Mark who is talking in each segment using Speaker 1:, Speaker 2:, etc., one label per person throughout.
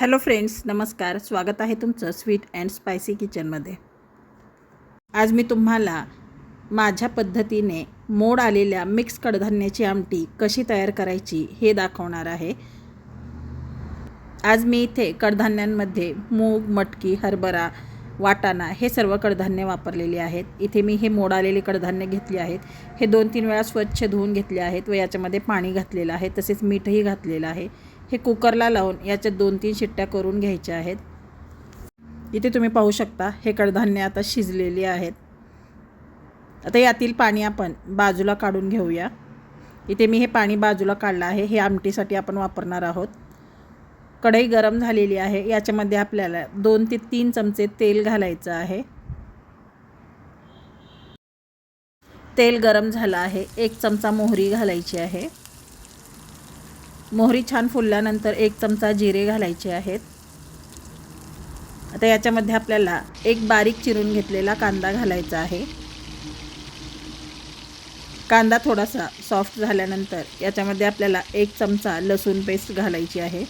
Speaker 1: Hello friends नमस्कार. स्वागत आहे तुमचं स्वीट अँड स्पायसी किचनमध्ये. आज मी तुम्हाला माझ्या पद्धतीने मोड आलेल्या मिक्स कडधान्याची आमटी कशी तयार करायची हे दाखवणार आहे. आज मी इथे कडधान्यांमध्ये मूग मटकी हरभरा वाटाणा हे सर्व कडधान्य वापरलेले आहेत. इथे मी हे मोड आलेले कडधान्य घेतले आहेत. हे दोन तीन वेळा स्वच्छ धुवून घेतले आहेत व याच्यामध्ये पाणी घातलेलं आहे. तसेच मीठही घातलेलं आहे. हे कुकरला लावून याच्यात दोन तीन शिट्ट्या करून घ्यायच्या आहेत. इथे तुम्ही पाहू शकता हे कडधान्य आता शिजलेली आहेत. आता यातील पाणी आपण बाजूला काढून घेऊया. इथे मी हे पाणी बाजूला काढलं आहे हे आमटीसाठी आपण वापरणार आहोत. कढई गरम झालेली आहे याच्यामध्ये आपल्याला दोन ते तीन चमचे तेल घालायचं आहे. तेल गरम झालं आहे एक चमचा मोहरी घालायची आहे. मोहरी छान फुलल्यानंतर एक चमचा जिरे घालायचे आहेत. आता याच्यामध्ये आपल्याला एक बारीक चिरून घेतलेला कांदा घालायचा आहे. कांदा थोडासा सॉफ्ट झाल्यानंतर याच्यामध्ये आपल्याला एक चमचा लसूण पेस्ट घालायची आहे.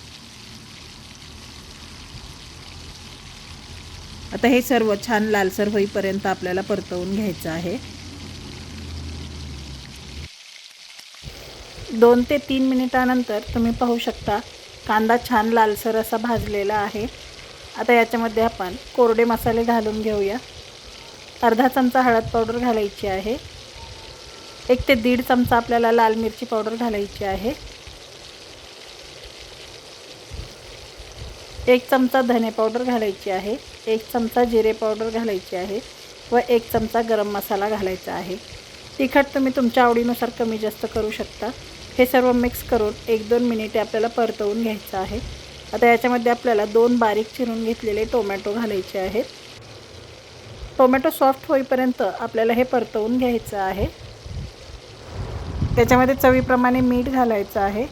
Speaker 1: आता हे सर्व छान लालसर होईपर्यंत आपल्याला परतवून घ्यायचं आहे. दोन ते तीन मिनिटानंतर तुम्ही पाहू शकता कांदा छान लालसर असा भाजलेला आहे. आता याच्यामध्ये आपण कोरडे मसाले घालून घेऊया. अर्धा चमचा हळद पावडर घालायची आहे. एक ते दीड चमचा आपल्याला लाल मिरची पावडर घालायची आहे. एक चमचा धने पावडर घालायची आहे. एक चमचा जिरे पावडर घालायची आहे व एक चमचा गरम मसाला घालायचा आहे. तिखट तुम्ही तुमच्या आवडीनुसार कमी जास्त करू शकता. हे सर्व मिक्स करून एक दोन मिनिटे आपल्याला परतवून घ्यायचं आहे. आता याच्यामध्ये आपल्याला दोन बारीक चिरून घेतलेले टोमॅटो घालायचे आहेत. टोमॅटो सॉफ्ट होईपर्यंत आपल्याला हे परतवून घ्यायचं आहे. त्याच्यामध्ये चवीप्रमाणे मीठ घालायचं आहे.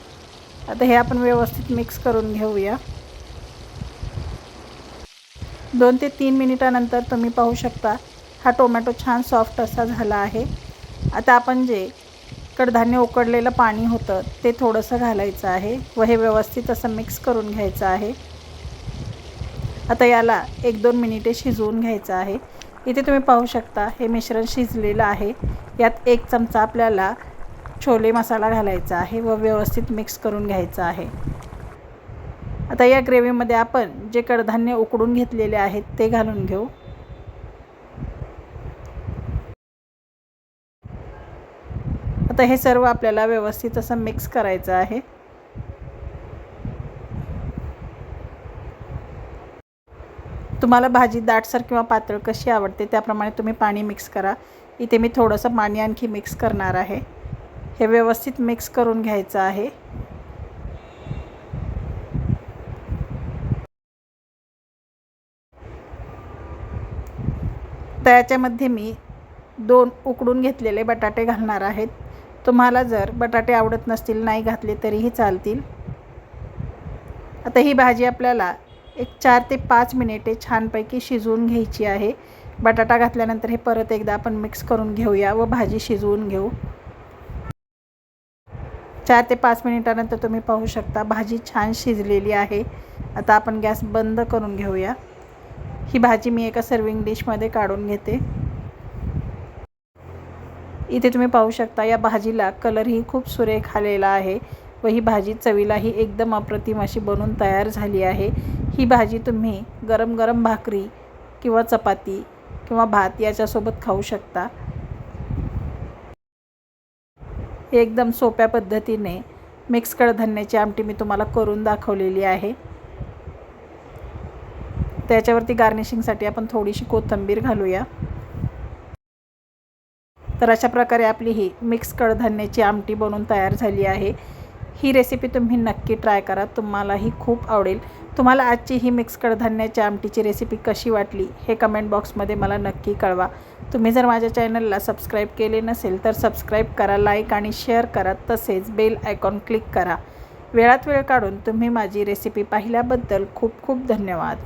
Speaker 1: आता हे आपण व्यवस्थित मिक्स करून घेऊया. दोन ते तीन मिनिटानंतर तुम्ही पाहू शकता हा टोमॅटो छान सॉफ्ट असा झाला आहे. आता आपण जे कडधान्य उकडलेलं पाणी होतं ते थोडंसं घालायचं आहे व हे व्यवस्थित असं मिक्स करून घ्यायचं आहे. आता याला एक दोन मिनिटे शिजवून घ्यायचं आहे. इथे तुम्ही पाहू शकता हे मिश्रण शिजलेलं आहे. यात एक चमचा आपल्याला छोले मसाला घालायचा आहे व व्यवस्थित मिक्स करून घ्यायचं आहे. आता या ग्रेव्हीमध्ये आपण जे कडधान्य उकडून घेतलेले आहेत ते घालून घेऊ. आता हे सर्व आपल्याला व्यवस्थित असं मिक्स करायचं आहे. तुम्हाला भाजी दाटसर किंवा पातळ कशी आवडते त्याप्रमाणे तुम्ही पाणी मिक्स करा. इथे मी थोडंसं पाणी आणखी मिक्स करणार आहे. हे व्यवस्थित मिक्स करून घ्यायचं आहे. तर याच्यामध्ये मी दोन उकडून घेतलेले बटाटे घालणार आहेत. तुम्हाला जर बटाटे आवडत नसतील नाही घातले तरीही चालतील. आता ही भाजी आपल्याला एक चार ते पाच मिनिटे छानपैकी शिजवून घ्यायची आहे. बटाटा घातल्यानंतर हे परत एकदा आपण मिक्स करून घेऊया व भाजी शिजवून घेऊ. चार ते पाच मिनिटानंतर तुम्ही पाहू शकता भाजी छान शिजलेली आहे. आता आपण गॅस बंद करून घेऊया. ही भाजी मी एका सर्विंग डिशमध्ये काढून घेते. इथे तुम्ही पाहू शकता या भाजीला कलरही खूप सुरेख आलेला आहे व ही भाजी चवीलाही एकदम अप्रतिम अशी बनून तयार झाली आहे. ही भाजी तुम्ही गरम गरम भाकरी किंवा चपाती किंवा भात याच्यासोबत खाऊ शकता. एकदम सोप्या पद्धतीने मिक्स कडधान्याची आमटी मी तुम्हाला करून दाखवलेली आहे. त्याच्यावरती गार्निशिंगसाठी आपण थोडीशी कोथिंबीर घालूया. तर अशा प्रकारे आपली ही मिक्स कडधान्याची आमटी बनवून तयार झाली आहे. ही रेसिपी तुम्ही नक्की ट्राय करा. तुम्हालाही खूप आवडेल. तुम्हाला आजची ही मिक्स कडधान्याच्या आमटीची रेसिपी कशी वाटली हे कमेंट बॉक्समध्ये मला नक्की कळवा. तुम्ही जर माझ्या चॅनलला सबस्क्राईब केले नसेल तर सबस्क्राईब करा लाईक आणि शेअर करा. तसेच बेल आयकॉन क्लिक करा. वेळात वेळ काढून तुम्ही माझी रेसिपी पाहिल्याबद्दल खूप खूप धन्यवाद.